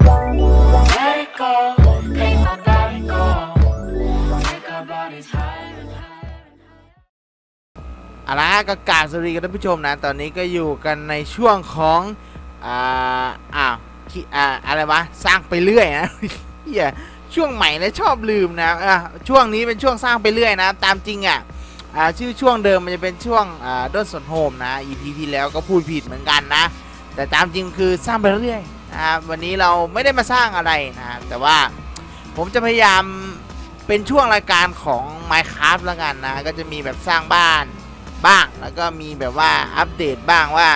Let it go, make my body go. Take our bodies higher and higher. เอาละก็กราบสวัสดีกันท่านผู้ชมนะ ตอนนี้ก็อยู่กันในช่วงของ อ่า อ้าวคิอ่า อะไรวะ สร้างไปเรื่อยนะ เฮียช่วงใหม่แล้วชอบลืมนะอะช่วงนี้เป็นช่วงสร้างไปเรื่อยนะ ตามจริงอะ อ่า ชื่อช่วงเดิมมันจะเป็นช่วง อ่าด้นสนโฮมนะ EP ที่แล้วก็พูดผิดเหมือนกันนะ แต่ตามจริงคือสร้างไปเรื่อย นะครับวันนี้เราไม่ได้มาสร้างอะไรนะแต่ว่าผมจะพยายามเป็นช่วงรายการของ Minecraft แล้วกันนะ ก็จะมีแบบสร้างบ้านบ้าง แล้วก็มีแบบว่าอัปเดตบ้างว่า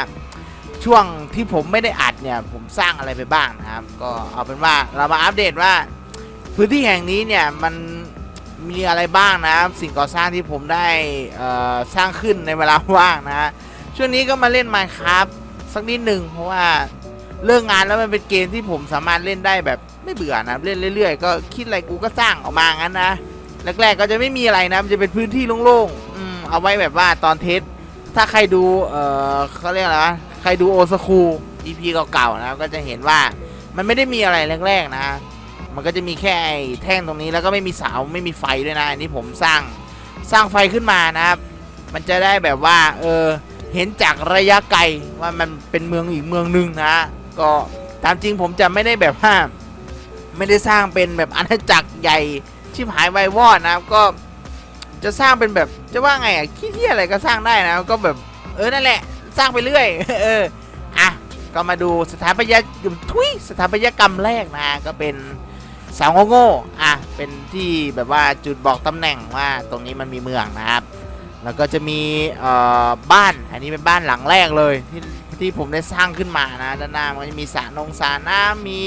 ช่วงที่ผมไม่ได้อัดเนี่ย ผมสร้างอะไรไปบ้างนะครับ ก็เอาเป็นว่าเรามาอัปเดตว่าพื้นที่แห่งนี้เนี่ยมันมีอะไรบ้างนะครับสิ่งก่อสร้างที่ผมได้สร้างขึ้นในเวลาว่างนะฮะช่วงนี้ก็มาเล่น Minecraft สักนิดหนึ่งเพราะว่า เลิกงานแล้วมันเป็นเกมที่ผมสามารถเล่นได้แบบไม่เบื่อนะเล่นเรื่อยๆ ก็คิดอะไรกูก็สร้างออกมางั้นนะแรกๆก็จะไม่มีอะไรนะมันจะเป็นพื้นที่โล่งๆอืมเอาไว้แบบว่าตอนเทสถ้าใครดูเออเขาเรียกอะไรวะใครดูโอสคู EP เก่าๆนะก็จะเห็นว่ามันไม่ได้มีอะไรแรกๆนะ มันก็จะมีแค่ไอแท่งตรงนี้แล้วก็ไม่มีเสาไม่มีไฟด้วยนะอันนี้ผมสร้างสร้างไฟขึ้นมานะครับ มันจะได้แบบว่าเออเห็นจากระยะไกลว่ามันเป็นเมืองอีกเมืองหนึ่งนะ ก็ตามจริงผมจะไม่ได้แบบว่าไม่ได้สร้างเป็นแบบอาณาจักรใหญ่ชิบหายไวายวอดนะครับก็จะสร้างเป็นแบบจะว่าไงอะขี้เที่ยอะไรก็สร้างได้นะก็แบบเออนั่นแหละ สร้างไปเรื่อย เอออะก็มาดูสถาปัตยกรรมทุยสถาปัตยกรรมแรกนะก็เป็นสาโง่ๆอะเป็นที่แบบว่าจุดบอกตำแหน่งว่าตรงนี้มันมีเมืองนะครับ แล้วก็จะมีบ้านอันนี้เป็นบ้านหลังแรกเลยที่ที่ผมได้สร้างขึ้นมานะด้านหน้ามันจะมีสระนงสระน้ำมี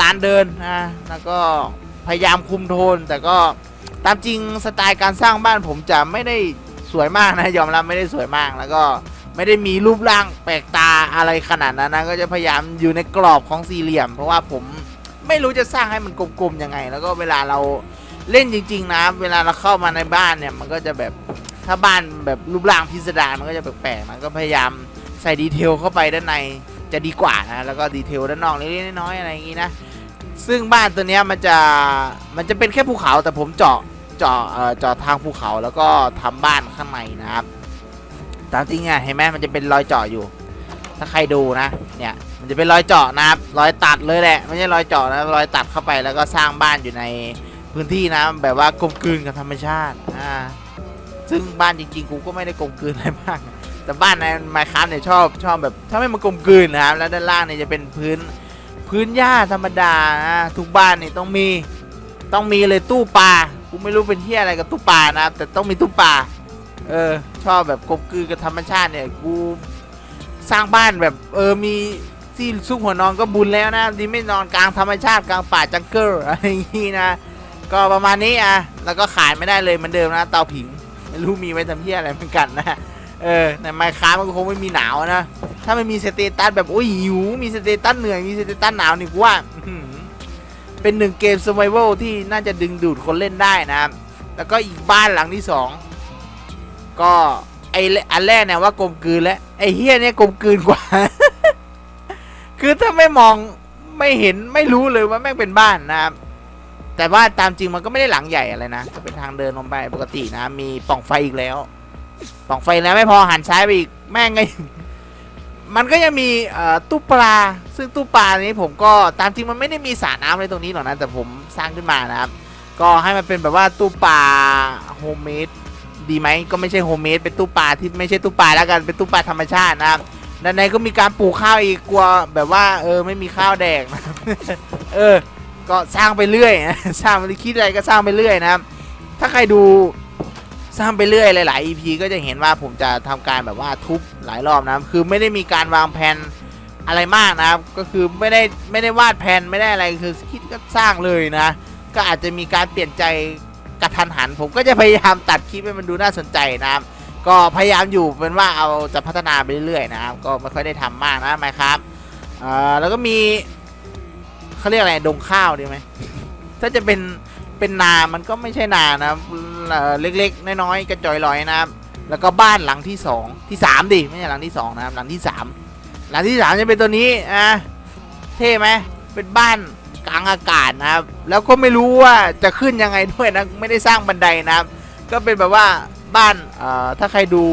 ลานเดินนะแล้วก็พยายามคุมโทน แต่ก็ตามจริงสไตล์การสร้างบ้านผมจะไม่ได้สวยมากนะยอมรับไม่ได้สวยมากแล้วก็ไม่ได้มีรูปร่างแปลกตาอะไรขนาดนั้นนะก็จะพยายามอยู่ในกรอบของสี่เหลี่ยม เพราะว่าผมไม่รู้จะสร้างให้มันกลมๆยังไง แล้วก็เวลาเรา เล่นจริง ๆ นะ เวลาเราเข้ามาในบ้านเนี่ย มันก็จะแบบถ้าบ้านแบบรูปร่างพิสดารมันก็จะแปลกๆนะก็พยายามใส่ดีเทลเข้าไปด้านในจะดีกว่านะแล้วก็ดีเทลด้านนอกเล็กๆน้อยๆอะไรอย่างงี้นะ ซึ่งบ้านตัวเนี้ยมันจะมันจะเป็นแค่ภูเขาแต่ผมเจาะเจาะเอ่อเจาะทางภูเขาแล้วก็ทำบ้านข้างในนะครับตามจริงอะเห็นไหมมันจะเป็นรอยเจาะอยู่ ถ้าใครดูนะเนี่ยมันจะเป็นรอยเจาะนะครับรอยตัดเลยแหละไม่ใช่รอยเจาะนะรอยตัดเข้าไปแล้วก็สร้างบ้านอยู่ใน พื้นที่นะแบบว่ากลมกลืนกับธรรมชาติอ่าซึ่งบ้านจริงๆกูก็ไม่ได้กลมกลืนอะไรมากแต่บ้านในไมค์ครับเนี่ยชอบชอบแบบถ้าไม่มันกลมกลืนนะครับแล้วด้านล่างเนี่ยจะเป็นพื้นพื้นหญ้าธรรมดานะทุกบ้านนี่ต้องมีต้องมีเลยตู้ปลากูไม่รู้เป็นที่อะไรกับตู้ปลานะครับแต่ต้องมีตู้ปลาเออชอบแบบกลมกลืนกับธรรมชาติเนี่ยกูสร้างบ้านแบบเออมีที่ซุกหัวนอนก็บุญแล้วนะที่ไม่นอนกลางธรรมชาติกลางป่าจังเกิลอะไรอย่างงี้นะ ก็ประมาณนี้อะ แล้วก็ขายไม่ได้เลยเหมือนเดิมนะเตาผิง ไม่รู้มีไว้ทำเพี้ยอะไรเหมือนกันนะ เออในไมค้ามันก็คงไม่มีหนาวนะ ถ้ามันมีสเตตัสแบบโอ้ยหิว มีสเตตัสเหนื่อย มีสเตตัสหนาวนี่กูว่าเป็นหนึ่งเกม s u r v i v a l ที่น่าจะดึงดูดคนเล่นได้นะ แล้วก็อีกบ้านหลังที่สองก็ไออันแรกเนี่ยว่ากลมกลืนแล้วไอเฮียเนี่ยกลมกลืนกว่า คือถ้าไม่มองไม่เห็นไม่รู้เลยว่าแม่งเป็นบ้านนะครับ แต่ว่าตามจริงมันก็ไม่ได้หลังใหญ่อะไรนะก็เป็นทางเดินลงไปปกตินะ มีปล่องไฟอีกแล้วปล่องไฟแล้วไม่พอหันซ้ายไปอีกแม่งไงมันก็ยังมีเอ่อตู้ปลา ซึ่งตู้ปลานี้ผมก็ตามจริงมันไม่ได้มีสระน้ำอะไรตรงนี้หรอกนะ แต่ผมสร้างขึ้นมานะครับ ก็ให้มันเป็นแบบว่าตู้ปลาโฮมเมดดีไหมก็ไม่ใช่โฮมเมดเป็นตู้ปลาที่ไม่ใช่ตู้ปลาแล้วกันเป็นตู้ปลาธรรมชาตินะครับด้านในก็มีการปลูกข้าวอีกกลัวแบบว่า เออไม่มีข้าวแดกนะเออ ก็สร้างไปเรื่อยนะสร้างคิดอะไรก็สร้างไปเรื่อยนะครับ ถ้าใครดูสร้างไปเรื่อยหลายๆ EP ก็จะเห็นว่าผมจะทำการแบบว่าทุบหลายรอบนะครับ คือไม่ได้มีการวางแผนอะไรมากนะครับ ก็คือไม่ได้ไม่ได้วาดแผนไม่ได้อะไรคือคิดก็สร้างเลยนะ ก็อาจจะมีการเปลี่ยนใจกระทันหัน ผมก็จะพยายามตัดคลิปให้มันดูน่าสนใจนะครับ ก็พยายามอยู่เป็นว่าเอาจะพัฒนาไปเรื่อยๆนะครับ ก็ไม่ค่อยได้ทำมากนะไหมครับแล้วก็มี เขาเรียกอะไรดงข้าวดีไหมถ้าจะเป็นเป็นนา มันก็ไม่ใช่นานะเอ่อเล็กๆน้อยๆกระจอยลอยนะครับ แล้วก็บ้านหลังที่สองที่สามดิไม่ใช่หลังที่สองนะครับ หลังที่สามหลังที่สามจะเป็นตัวนี้อะเท่ไหมเป็นบ้านกลางอากาศนะครับ แล้วก็ไม่รู้ว่าจะขึ้นยังไงด้วยนะไม่ได้สร้างบันไดนะครับ ก็เป็นแบบว่าบ้านเอ่อถ้าใครดู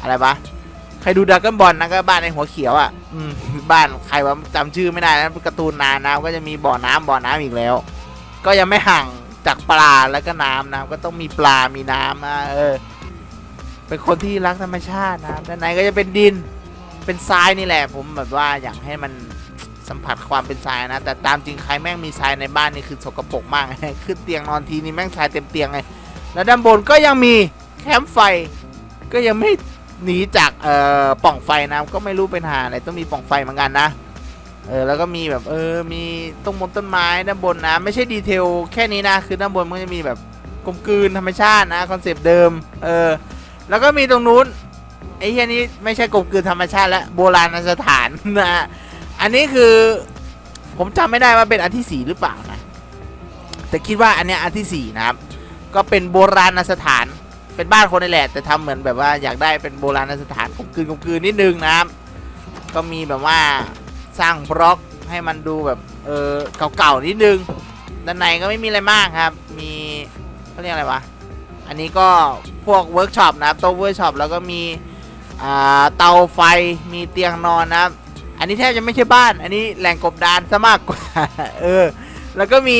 อะไรปะ ครดูดราก้อนบอลนะก็บ้านในหัวเขียวอะ่ะอืมบ้านใครว่าจำชื่อไม่ได้นะการ์ตูนนานนะก็จะมีบ่อน้ำบ่อน้ำอีกแล้ว ก็ยังไม่ห่างจากปลาแล้วก็น้ำนะก็ต้องมีปลา มีน้ำนะเออ เป็นคนที่รักธรรมชาตินะด้านในก็จะเป็นดิน เป็นทรายนี่แหละ ผมแบบว่าอยากให้มันสัมผัสความเป็นทรายนะ แต่ตามจริงใครแม่งมีทรายในบ้านนี่คือสกปรกมากขึ้นเตียงนอนทีนี่แม่งทรายเต็มเตียงเลยแล้วด้านบนก็ยังมีแคมป์ไฟ ก็ยังไม่ หนีจากเอ่อปล่องไฟนะก็ไม่รู้เป็นหาอะไรต้องมีปล่องไฟเหมือนกันนะเออแล้วก็มีแบบเออมีต้นมนต้นไม้ด้านบนนะ ไม่ใช่ดีเทลแค่นี้นะคือด้านบนมันจะมีแบบกลมกลืนธรรมชาตินะคอนเซปต์เดิมเออแล้วก็มีตรงนู้นไอ้เฮียนี้ไม่ใช่กลมกลืนธรรมชาติและโบราณสถานนะฮะอันนี้คือผมจำไม่ได้ว่าเป็นอันที่สี่หรือเปล่านะแต่คิดว่าอันเนี้ยอันที่สี่นะครับก็เป็นโบราณสถาน เป็นบ้านคนนี่แหละ แต่ทำเหมือนแบบว่าอยากได้เป็นโบราณสถานกลมกลืนกลมกลืนนิดนึงนะครับ ก็มีแบบว่าสร้างบล็อกให้มันดูแบบเออเก่าๆนิดนึงด้านในก็ไม่มีอะไรมากครับ มีเขาเรียกอะไรวะ อันนี้ก็พวกเวิร์กช็อปนะครับโต๊ะเวิร์กช็อปแล้วก็มีเตาไฟมีเตียงนอนนะครับ อันนี้แทบจะไม่ใช่บ้าน อันนี้แหล่งกบดานซะมากกว่าเออแล้วก็มี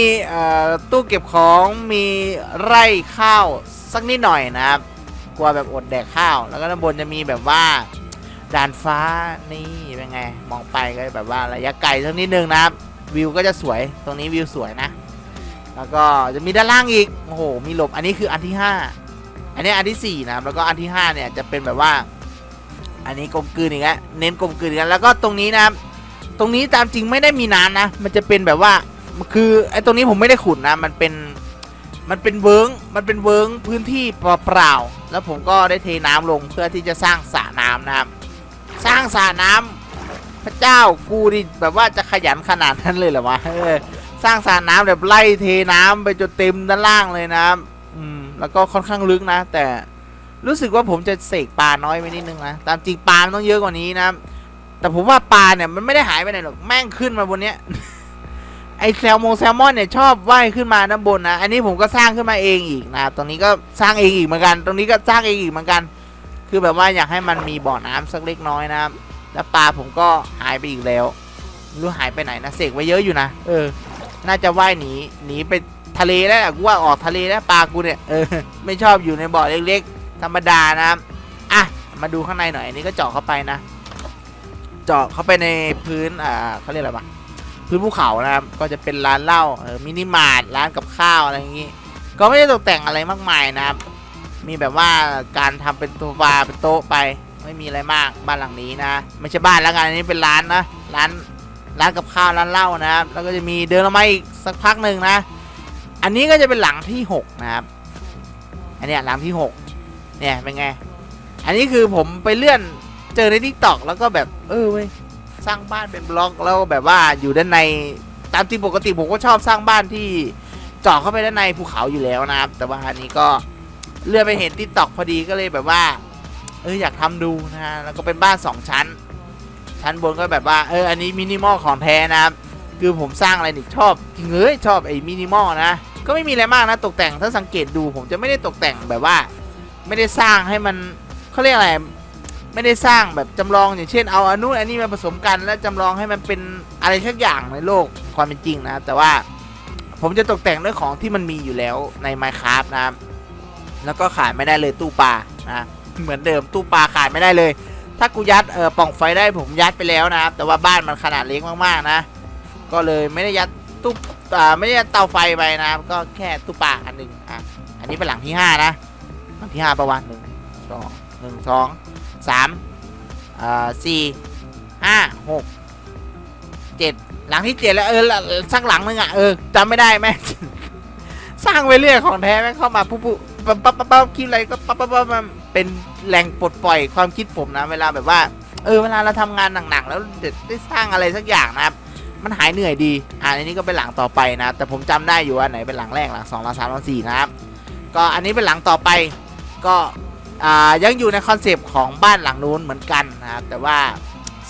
ตู้เก็บของมีไร่ข้าว สักนิดหน่อยนะครับกลัวแบบอดแดกข้าว แล้วก็ด้านบนจะมีแบบว่าด่านฟ้านี่เป็นไง มองไปก็แบบว่าระยะไกลสักนิดนึงนะครับ วิวก็จะสวยตรงนี้วิวสวยนะ แล้วก็จะมีด้านล่างอีกโอ้โหมีหลบอันนี้คืออันที่ 5 อันนี้อันที่ 4 นะครับ แล้วก็อันที่ 5 เนี่ยจะเป็นแบบว่า อันนี้กลมกลืนอีกแล้วเน้นกลมกลืนอีกแล้วแล้วก็ตรงนี้นะครับ ตรงนี้ตามจริงไม่ได้มีน้ำนะ มันจะเป็นแบบว่าคือไอ้ตรงนี้ผมไม่ได้ขุดนะมันเป็น มันเป็นเวิงมันเป็นเวิงพื้นที่เปล่าๆแล้วผมก็ได้เทน้ำลงเพื่อที่จะสร้างสระน้ำนะครับ สร้างสระน้ำพระเจ้ากูนี่แบบว่าจะขยันขนาดนั้นเลยเหรอวะสร้างสระน้ำแบบไล่เทน้ำไปจนเต็มด้านล่างเลยนะครับอืมแล้วก็ค่อนข้างลึกนะ แต่รู้สึกว่าผมจะเสกปลาน้อยไปนิดนึงนะตามจริงปลาต้องเยอะกว่านี้นะแต่ผมว่าปลาเนี่ยมันไม่ได้หายไปไหนหรอกแม่งขึ้นมาบนเนี้ย ไอแซลมงแซลมอนเนี่ยชอบว่ายขึ้นมาด้านบนนะ อันนี้ผมก็สร้างขึ้นมาเองอีกนะ ตรงนี้ก็สร้างเองอีกเหมือนกัน ตรงนี้ก็สร้างเองอีกเหมือนกัน คือแบบว่าอยากให้มันมีบ่อน้ำสักเล็กน้อยนะแล้วปลาผมก็หายไปอีกแล้วไม่รู้หายไปไหนนะ เสกไว้เยอะอยู่นะ เออ น่าจะว่ายหนี หนีไปทะเลแล้วกูว่าออกทะเลแล้วปลากูเนี่ย เออ ไม่ชอบอยู่ในบ่อเล็กๆ ธรรมดานะอะ มาดูข้างในหน่อย อันนี้ก็เจาะเข้าไปนะ เจาะเข้าไปในพื้น อ่าเขาเรียกอะไรวะ พื้นภูเขานะครับ ก็จะเป็นร้านเหล้าออมินิมาร์ทร้านกับข้าวอะไรอย่างงี้ ก็ไม่ได้ตกแต่งอะไรมากมายนะครับ มีแบบว่าการทำเป็นโซฟาเป็นโต๊ะไป ไม่มีอะไรมากบ้านหลังนี้นะ ไม่ใช่บ้านแล้วกันอันนี้เป็นร้านนะ ร้านร้านกับข้าวร้านเหล้านะครับ แล้วก็จะมีเดินลงมาอีกสักพักหนึ่งนะ อันนี้ก็จะเป็นหลังที่หกนะครับ อันนี้หลังที่หกเนี่ยเป็นไง อันนี้คือผมไปเลื่อนเจอในทิกตอกแล้วก็แบบเออเว้ย สร้างบ้านเป็นบล็อกแล้วแบบว่าอยู่ด้านในตามจริงปกติผมก็ชอบสร้างบ้านที่เจาะเข้าไปด้านในภูเขาอยู่แล้วนะครับ แต่ว่าอันนี้ก็เลื่อนไปเห็นทิกตอกพอดีก็เลยแบบว่า เอออยากทำดูนะฮะแล้วก็เป็นบ้านสองชั้น ชั้นบนก็แบบว่าเอออันนี้มินิมอลของแท้นะครับ คือผมสร้างอะไรนี่ชอบจริงเลยชอบไอ้มินิมอลนะก็ไม่มีอะไรมากนะตกแต่งถ้าสังเกตดูผมจะไม่ได้ตกแต่งแบบว่า ไม่ได้สร้างให้มันเขาเรียกอะไร ไม่ได้สร้างแบบจำลองอย่างเช่นเอาอันนู้นอันนี้มาผสมกันแล้วจำลองให้มันเป็นอะไรสักอย่างในโลกความเป็นจริงนะแต่ว่าผมจะตกแต่งด้วยของที่มันมีอยู่แล้วใน Minecraft นะครับแล้วก็ขาดไม่ได้เลยตู้ปลานะเหมือนเดิมตู้ปลาขาดไม่ได้เลย ถ้ากูยัดเออป่องไฟได้ผมยัดไปแล้วนะครับแต่ว่าบ้านมันขนาดเล็กมากๆนะ ก็เลยไม่ได้ยัดตู้อ่าไม่ได้ยัดเตาไฟไปนะครับก็แค่ตู้ปลาอันหนึ่งอะอันนี้เป็นหลังที่ห้านะหลังที่ห้าประมาณหนึ่งสองหนึ่งสอง สามอ่าสี่ห้าหกเจ็ดหลังที่เจ็ดแล้วเออสักหลังนึงอะเออจำไม่ได้แม่สร้างไปเรื่อยของแท้แม่เข้ามาปุ๊บปุ๊บปั๊บปั๊บปั๊บคิดอะไรก็ปั๊บปั๊บปั๊บเป็นแหล่งปลดปล่อยความคิดผมนะ เวลาแบบว่า เออเวลาเราทำงานหนักๆแล้วเด็ดได้สร้างอะไรสักอย่างนะครับมันหายเหนื่อยดี อ่าอันนี้ก็เป็นหลังต่อไปนะ แต่ผมจำได้อยู่ว่าไหนเป็นหลังแรกหลังสองหลังสามหลังสี่นะครับ ก็อันนี้เป็นหลังต่อไป ก็ ยังอยู่ในคอนเซปต์ของบ้านหลังนู้นเหมือนกันนะครับแต่ว่า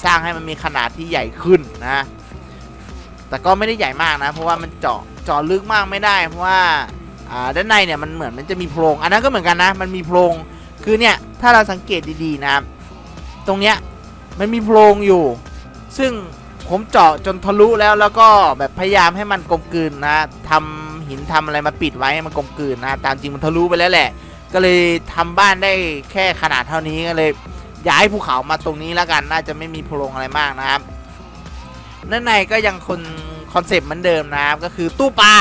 สร้างให้มันมีขนาดที่ใหญ่ขึ้นนะ แต่ก็ไม่ได้ใหญ่มากนะ เพราะว่ามันเจาะเจาะลึกมากไม่ได้ เพราะว่าด้านในเนี่ยมันเหมือนมันจะมีโพรงอันนั้นก็เหมือนกันนะ มันมีโพรงคือเนี่ยถ้าเราสังเกตดีๆนะครับตรงเนี้ยมันมีโพรงอยู่ ซึ่งผมเจาะจนทะลุแล้วแล้วก็แบบพยายามให้มันกลมกลืนนะทำหินทำอะไรมาปิดไว้ให้มันกลมกลืนนะตามจริงมันทะลุไปแล้วแหละ ก็เลยทำบ้านได้แค่ขนาดเท่านี้ก็เลย ย้ายภูเขามาตรงนี้แล้วกัน น่าจะไม่มีโพรงอะไรมากนะครับด้านในก็ยังคนคอนเซปต์เหมือนเดิมนะครับก็คือตู้ปลา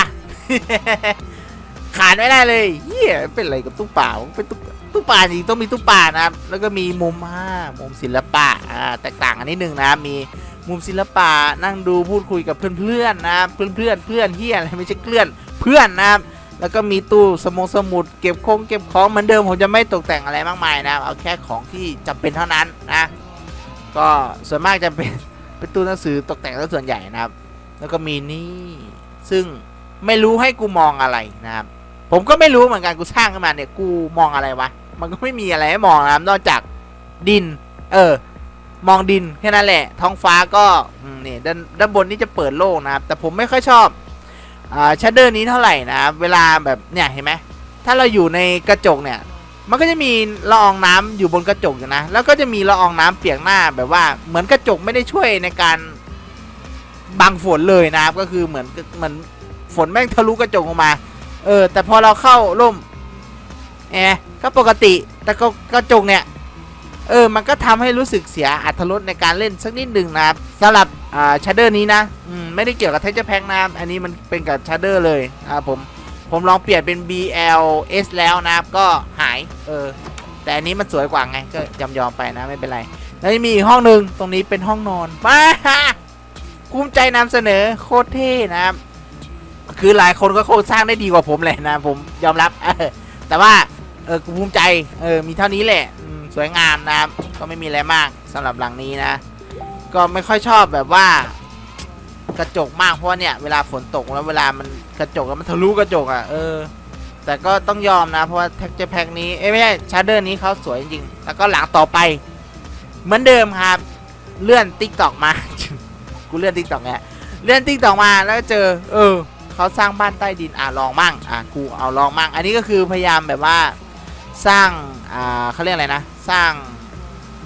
ขาดไม่ได้เลยเฮียเป็นอะไรกับตู้ปลาเป็นตู้ตู้ปลาจริงต้องมีตู้ปลานะครับ แล้วก็มีมุมอ่ามุมศิลปะอ่าแตกต่างกันนิดนึงนะครับมีมุมศิลปะนั่งดูพูดคุยกับเพื่อนๆนะครับเพื่อนๆเพื่อนเฮียอะไรไม่ใช่เพื่อนเพื่อนนะครับ แล้วก็มีตู้สมงสมุดเก็บคงเก็บของเหมือนเดิมผมจะไม่ตกแต่งอะไรมากมายนะครับเอาแค่ของที่จำเป็นเท่านั้นนะ ก็ส่วนมากจะเป็นเป็นตู้หนังสือตกแต่งซะส่วนใหญ่นะครับ แล้วก็มีนี่ซึ่งไม่รู้ให้กูมองอะไรนะครับ ผมก็ไม่รู้เหมือนกันกูสร้างขึ้นมาเนี่ยกูมองอะไรวะมันก็ไม่มีอะไรให้มองนะครับนอกจากดิน เออ มองดินแค่นั้นแหละ ท้องฟ้าก็นี่ด้านด้านบนนี่จะเปิดโล่งนะครับ แต่ผมไม่ค่อยชอบ อ่าชัดเดอร์นี้เท่าไหร่นะครับเวลาแบบเนี่ยเห็นไหมถ้าเราอยู่ในกระจกเนี่ย มันก็จะมีละอองน้ำอยู่บนกระจกอยู่นะ แล้วก็จะมีละอองน้ำเปียกหน้าแบบว่าเหมือนกระจกไม่ได้ช่วยในการบังฝนเลยนะครับ ก็คือเหมือนเหมือนฝนแม่งทะลุกระจกออกมา เออ แต่พอเราเข้าร่มแอร์ก็ปกติ แต่ก็กระจกเนี่ย เออ มันก็ทำให้รู้สึกเสียอัตรสในการเล่นสักนิดหนึ่งนะครับสำหรับ อ่าชัดเดอร์นี้นะอืมไม่ได้เกี่ยวกับเทเจอร์แพ็กนะอันนี้มันเป็นกับชัดเดอร์เลยนะครับผมผมลองเปลี่ยนเป็น BLS แล้วนะครับก็หายเออแต่อันนี้มันสวยกว่าไงก็ยอมยอมไปนะไม่เป็นไร แล้วยังมีอีกห้องหนึ่งตรงนี้เป็นห้องนอนมาภูมิใจนำเสนอโคตรเท่นะครับ คือหลายคนก็โคตรสร้างได้ดีกว่าผมเลยนะผมยอมรับออแต่ว่าเออกูภูมิใจเออมีเท่านี้แหละสวยงามนะครับก็ไม่มีอะไรมากสำหรับหลังนี้นะ ก็ไม่ค่อยชอบแบบว่า กระจกมากเพราะว่าเนี่ยเวลาฝนตกแล้วเวลามันกระจกแล้วมันทะลุกระจกอะเออ แต่ก็ต้องยอมนะ เพราะว่า texture pack นี้เอ้ยไม่ใช่ชาร์เดอร์นี้เขาสวยจริงๆแล้วก็หลังต่อไป เหมือนเดิมครับเลื่อนติ๊กตอกมา กูเลื่อนติ๊กตอกเนี่เลื่อนติ๊กตอกมาแล้วเจอ เออเขาสร้างบ้านใต้ดินอะลองมั่งอะกูเอาลองมั่ง อันนี้ก็คือพยายามแบบว่าสร้างอ่าเขาเรียกอะไรนะ สร้าง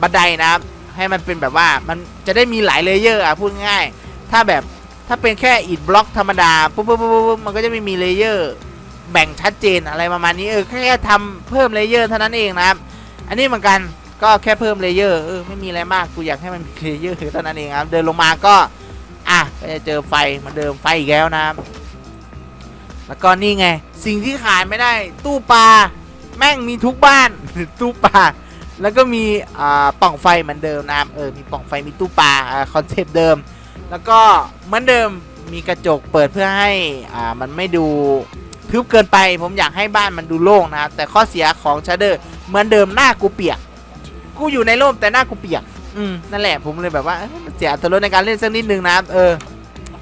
บันไดนะครับ ให้มันเป็นแบบว่ามันจะได้มีหลายเลเยอร์อะพูดง่าย ถ้าแบบถ้าเป็นแค่อิฐบล็อกธรรมดาปุ๊บปุ๊บปุ๊บปุ๊บมันก็จะไม่มีเลเยอร์แบ่งชัดเจนอะไรประมาณนี้เออแค่ทำเพิ่มเลเยอร์เท่านั้นเองนะครับ อันนี้เหมือนกันก็แค่เพิ่มเลเยอร์เออไม่มีอะไรมากกูอยากให้มันมีเลเยอร์เท่านั้นเองครับ เดินลงมาก็อะก็จะเจอไฟเหมือนเดิมไฟอีกแล้วนะครับ แล้วก็นี่ไง สิ่งที่ขาดไม่ได้ ตู้ปลาแม่งมีทุกบ้านตู้ปลา แล้วก็มีอ่าปล่องไฟเหมือนเดิมนะเออมีปล่องไฟมีตู้ปลาคอนเซปต์เดิม แล้วก็เหมือนเดิมมีกระจกเปิดเพื่อให้อ่ามันไม่ดูทึบเกินไป ผมอยากให้บ้านมันดูโล่งนะครับแต่ข้อเสียของชาเดอร์เหมือนเดิมหน้ากูเปียก กูอยู่ในร่มแต่หน้ากูเปียก อืมนั่นแหละผมเลยแบบว่าเอ้ยมันเสียอัตรสในการเล่นสักนิดนึงนะครับเออ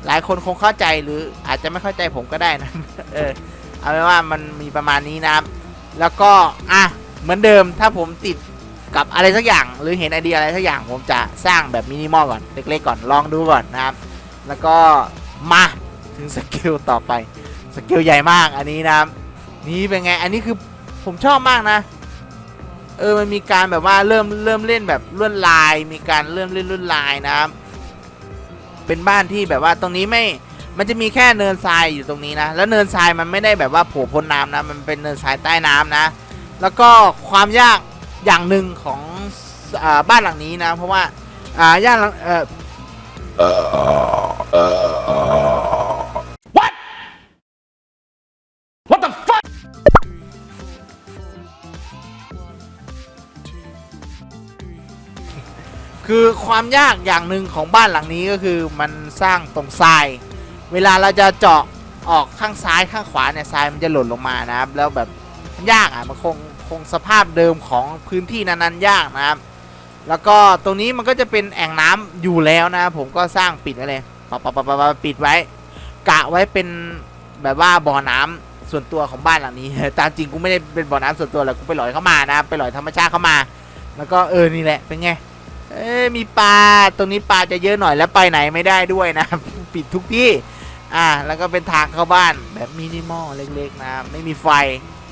หลายคนคงเข้าใจหรืออาจจะไม่เข้าใจผมก็ได้นะเออเอาเป็นว่ามันมีประมาณนี้นะครับ แล้วก็อะเหมือนเดิมถ้าผมติด กับอะไรสักอย่างหรือเห็นไอเดียอะไรสักอย่างผมจะสร้างแบบมินิมอลก่อนเล็กๆก่อนลองดูก่อนนะครับ แล้วก็มาถึงสกิลต่อไปสกิลใหญ่มากอันนี้นะครับนี่เป็นไงอันนี้คือผมชอบมากนะเออมันมีการแบบว่าเริ่มเริ่มเล่นแบบลวดลาย มีการเริ่มเล่นลวดลายนะครับเป็นบ้านที่แบบว่าตรงนี้ไม่มันจะมีแค่เนินทรายอยู่ตรงนี้นะ แล้วเนินทรายมันไม่ได้แบบว่าโผล่พ้นน้ำนะ มันเป็นเนินทรายใต้น้ำนะ แล้วก็ความยาก อย่างหนึ่งของอาบ้านหลังนี้นะ เพราะว่าอ่าย่านหลังเออคือความยากอย่างหนึ่งของบ้านหลังนี้ก็คือมันสร้างตรงทราย เวลาเราจะเจาะออกข้างซ้ายข้างขวาเนี่ยทรายมันจะหล่นลงมานะครับ แล้วแบบมันยากอะมันคง คงสภาพเดิมของพื้นที่นั้นๆยากนะครับแล้วก็ตรงนี้มันก็จะเป็นแอ่งน้ำอยู่แล้วนะผมก็สร้างปิดไว้เลยปะปะปะปะปะปิดไว้ กะไว้เป็นแบบว่าบ่อน้ำส่วนตัวของบ้านหลังนี้ตามจริงกูไม่ได้เป็นบ่อน้ำส่วนตัวหรอกกูไปหลอยเข้ามานะไปหลอยธรรมชาติเข้ามา แล้วก็เออนี่แหละเป็นไงเอ้ยมีปลาตรงนี้ปลาจะเยอะหน่อยแล้วไปไหนไม่ได้ด้วยนะ ปิดทุกที่อ่าแล้วก็เป็นทางเข้าบ้านแบบมินิมอลเล็กๆนะไม่มีไฟ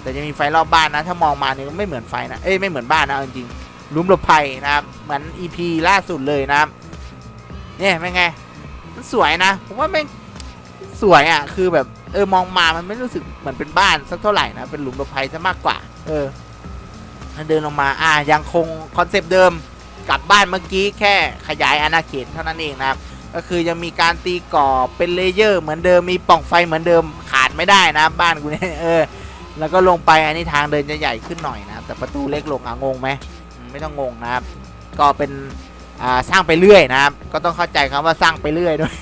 แต่จะมีไฟรอบบ้านนะ ถ้ามองมาเนี่ยก็ไม่เหมือนไฟนะเอ้ยไม่เหมือนบ้านนะจริงๆหลุมหลบภัยนะครับเหมือน EP ล่าสุดเลยนะครับเนี่ยเป็นไงมันสวยนะ ผมว่าแม่สวยอะ คือแบบเออมองมามันไม่รู้สึกเหมือนเป็นบ้านสักเท่าไหร่นะ เป็นหลุมหลบภัยซะมากกว่า เออเดินลงมาอ่ายังคงคอนเซปต์เดิมกลับบ้านเมื่อกี้แค่ขยายอาณาเขตเท่านั้นเองนะครับ ก็คือยังมีการตีก่อเป็นเลเยอร์เหมือนเดิมมีปล่องไฟเหมือนเดิมขาดไม่ได้นะบ้านกูเนี่ยเออ แล้วก็ลงไปอันนี้ทางเดินจะใหญ่ขึ้นหน่อยนะแต่ประตูเล็กลงอะงงไหมไม่ต้องงงนะครับ ก็เป็นสร้างไปเรื่อยนะครับ ก็ต้องเข้าใจคำว่าสร้างไปเรื่อยด้วย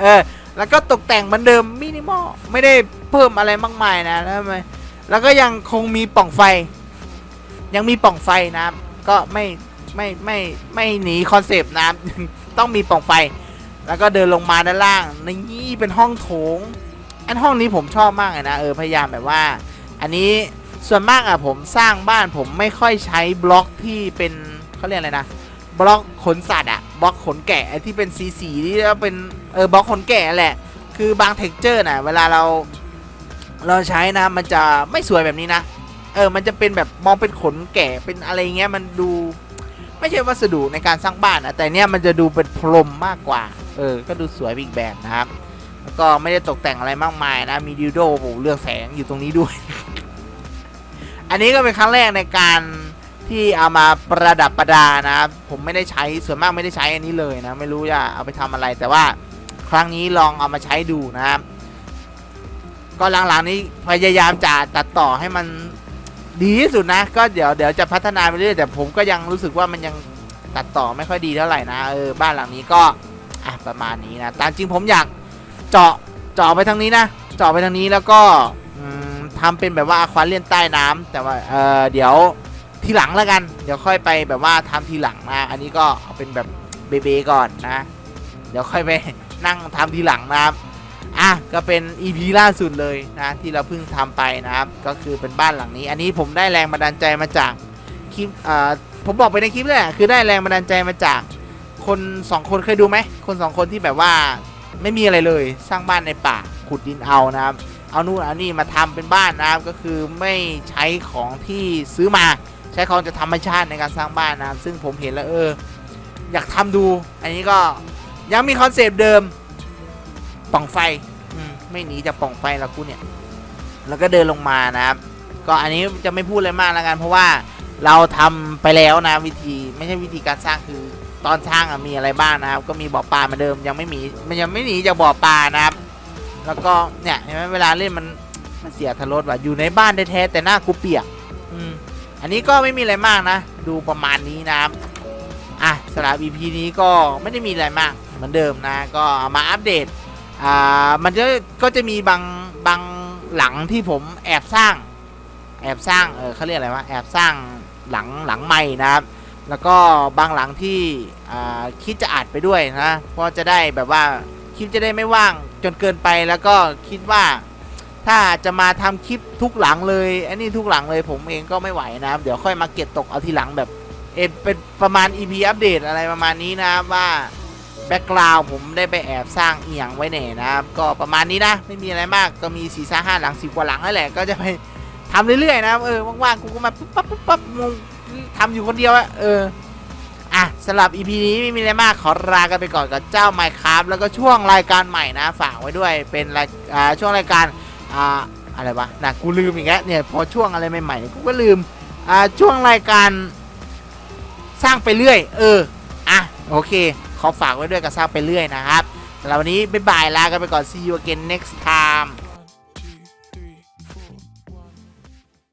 เออแล้วก็ตกแต่งเหมือนเดิมมินิมอลไม่ได้เพิ่มอะไรมากมายนะแล้วไมแล้วก็ยังคงมีปล่องไฟ ยังมีปล่องไฟนะครับ ก็ไม่ไม่ไม่ไม่หนีคอนเซปต์นะครับต้องมีปล่องไฟ แล้วก็เดินลงมาด้านล่างในี่เป็นห้องโถง อันห้องนี้ผมชอบมากเลยนะเออพยายามแบบว่า อันนี้ส่วนมากอะผมสร้างบ้านผมไม่ค่อยใช้บล็อกที่เป็นเขาเรียกอะไรนะบล็อกขนสัตว์อะบล็อกขนแกะไอ้ที่เป็นสีสีที่แล้วเป็นเออบล็อกขนแกะแหละ คือบางเท็กเจอร์น่ะเวลาเราเราใช้นะมันจะไม่สวยแบบนี้นะเออมันจะเป็นแบบมองเป็นขนแกะเป็นอะไรเงี้ยมันดูไม่ใช่วัสดุในการสร้างบ้านนะแต่เนี้ยมันจะดูเป็นพรมมากกว่า เออ ก็ดูสวยไปอีกแบบนะครับ แล้วก็ไม่ได้ตกแต่งอะไรมากมายนะ มีดิวโดโอ้โหเลือกแสงอยู่ตรงนี้ด้วย อันนี้ก็เป็นครั้งแรกในการที่เอามาประดับประดานะครับ ผมไม่ได้ใช้ส่วนมากไม่ได้ใช้อันนี้เลยนะ ไม่รู้จะเอาไปทำอะไร แต่ว่าครั้งนี้ลองเอามาใช้ดูนะครับ ก็หลังๆนี้พยายามจะตัดต่อให้มันดีที่สุดนะ ก็เดี๋ยวเดี๋ยวจะพัฒนาไปเรื่อยแต่ผมก็ยังรู้สึกว่ามันยังตัดต่อไม่ค่อยดีเท่าไหร่นะเออบ้านหลังนี้ก็อะประมาณนี้นะตามจริงผมอยาก เจาะเจาะไปทางนี้นะเจาะไปทางนี้แล้วก็อืมทำเป็นแบบว่าอควาเรียนใต้น้ำแต่ว่าเออเดี๋ยวทีหลังแล้วกัน เดี๋ยวค่อยไปแบบว่าทำทีหลังนะ อันนี้ก็เอาเป็นแบบเบเบก่อนนะ เดี๋ยวค่อยไปนั่งทำทีหลังนะครับอะก็เป็น EP ล่าสุดเลยนะที่เราเพิ่งทำไปนะครับ ก็คือเป็นบ้านหลังนี้ อันนี้ผมได้แรงบันดาลใจมาจากคลิปเอ่าผมบอกไปในคลิปเลยอะคือได้แรงบันดาลใจมาจาก คนสองคนเคยดูไหมคนสองคนที่แบบว่า ไม่มีอะไรเลยสร้างบ้านในป่าขุดดินเอานะครับเอานู่นเอานี่มาทำเป็นบ้านนะครับก็คือไม่ใช้ของที่ซื้อมาใช้ของจากธรรมชาติในการสร้างบ้านนะครับซึ่งผมเห็นแล้วเอออยากทำดู อันนี้ก็ยังมีคอนเซปต์เดิมป่องไฟมไม่หนีจากป่องไฟแล้วกูเนี่ยแล้วก็เดินลงมานะครับ ก็อันนี้จะไม่พูดอะไรมากแล้วกันเพราะว่าเราทำไปแล้วนะวิธีไม่ใช่วิธีการสร้างคือ ตอนสร้างมีอะไรบ้างนะครับ ก็มีบ่อปลาเหมือนเดิมยังไม่มีมันยังไม่หนีจากบ่อปลานะครับ แล้วก็เนี่ยเห็นไหมเวลาเล่นมันมันเสียทรสว่ะอยู่ในบ้านแท้แต่หน้ากูเปียกอืมอันนี้ก็ไม่มีอะไรมากนะ ดูประมาณนี้นะครับอะสำหรับ EP นี้ก็ไม่ได้มีอะไรมากเหมือนเดิมนะ ก็เอามาอัปเดตอ่ามันจะก็จะมีบางบางหลังที่ผมแอบสร้าง แอบสร้างเออเขาเรียกอะไรวะแอบสร้างหลังหลังใหม่นะครับ แล้วก็บางหลังที่คิดจะอัดไปด้วยนะเพราะจะได้แบบว่าคลิปจะได้ไม่ว่างจนเกินไปแล้วก็คิดว่า ถ้าจะมาทำคลิปทุกหลังเลยอันนี้ทุกหลังเลยผมเองก็ไม่ไหวนะครับ เดี๋ยวค่อยมาเก็บตกเอาทีหลังแบบเอเป็นประมาณ EP อัปเดตอะไรประมาณนี้นะว่าแบ็กกราวผมได้ไปแอบสร้างเอียงไว้เนี่ยนะครับก็ประมาณนี้นะไม่มีอะไรมากก็มีสี่ห้าหลังสิบกว่าหลังนั่นแหละก็จะไปทำเรื่อยๆนะครับเออว่างๆกูก็มาปุ๊บปั๊บปุ๊บปั๊บ ทำอยู่คนเดียวอะเออ อะสำหรับ EP นี้ไม่มีอะไรมากขอลากันไปก่อนกับเจ้า Minecraft แล้วก็ช่วงรายการใหม่นะ ฝากไว้ด้วยเป็นรายอ่าช่วงรายการอ่าอะไรวะนะกูลืมอีกแล้วเนี่ยพอช่วงอะไรใหม่ๆเนี่ยกูก็ลืมอ่าช่วงรายการสร้างไปเรื่อย เอออะโอเค ขอฝากไว้ด้วยกับสร้างไปเรื่อยนะครับสำหรับวันนี้บ๊ายบายลากันไปก่อน see you again next time